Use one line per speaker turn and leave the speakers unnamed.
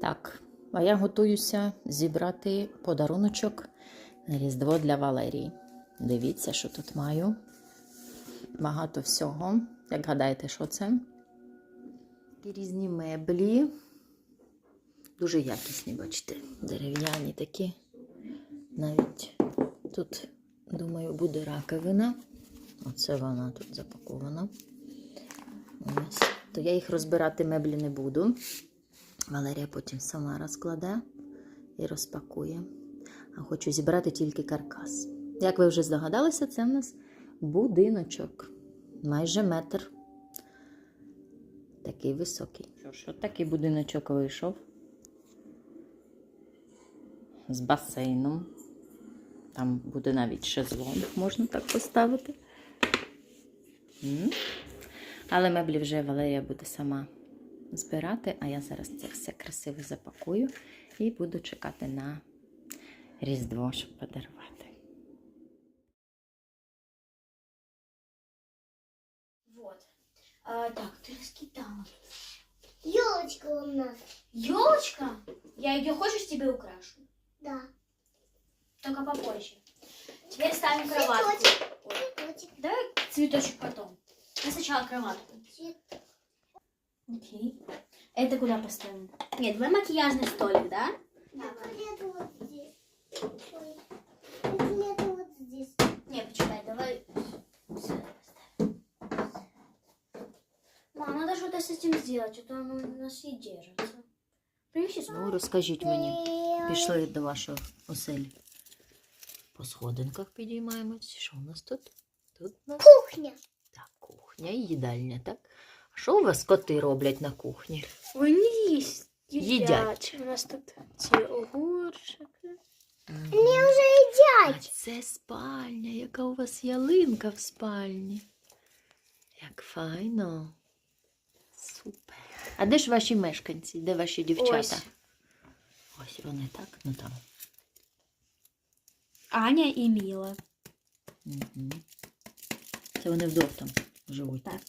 Так, а я готуюся зібрати подаруночок на Різдво для Валерії. Дивіться, що тут маю. Багато всього. Як гадаєте, що це? Такі різні меблі. Дуже якісні, бачите, дерев'яні такі. Навіть тут, думаю, буде раковина. Оце вона тут запакована. Ось. То я їх розбирати меблі не буду. Валерія потім сама розкладе і розпакує. А хочу зібрати тільки каркас. Як ви вже здогадалися, це в нас будиночок. Майже метр. Такий високий. Що ж, от такий будиночок вийшов. З басейном. Там буде навіть шезлонг, можна так поставити. Але меблі вже Валерія буде сама збирати, а я зараз це все красиво запакую і буду чекати на Різдво, щоб подарувати.
Вот. А, так, ты раскидала.
Елочка у нас.
Елочка? Я ее хочешь тебе украшу?
Да.
Только попозже. Теперь ставим кроватку.
Цветочек.
Ой,
Цветочек.
давай цветочек потом. А сначала кроватку.
Цвет-
Окей. Это куда поставим? Нет, давай макияжный столик, да?
Так, где-то вот здесь. Ой. Где-то вот здесь.
Не, почитай, давай сюда поставим. Мам, надо что-то с этим сделать, а то оно у нас и держится. Принеси стол.
Ну, розкажіть мені.
Э,
Пішли до вашої оселі. По сходинках підіймаємось. Що у нас тут? Тут у нас
Кухня.
так, кухня і їдальня, так? Що у вас коти роблять на кухні?
Вони їсть.
Їдять.
У нас тут ці огурчики.
Они уже
А це спальня, яка у вас ялинка в спальні. Як файно. Супер. А де ж ваші мешканці? Де ваші дівчата?
Ось.
Ось вони так, ну там.
Аня і Міла.
Угу. Це вони вдвох там живуть.
Так.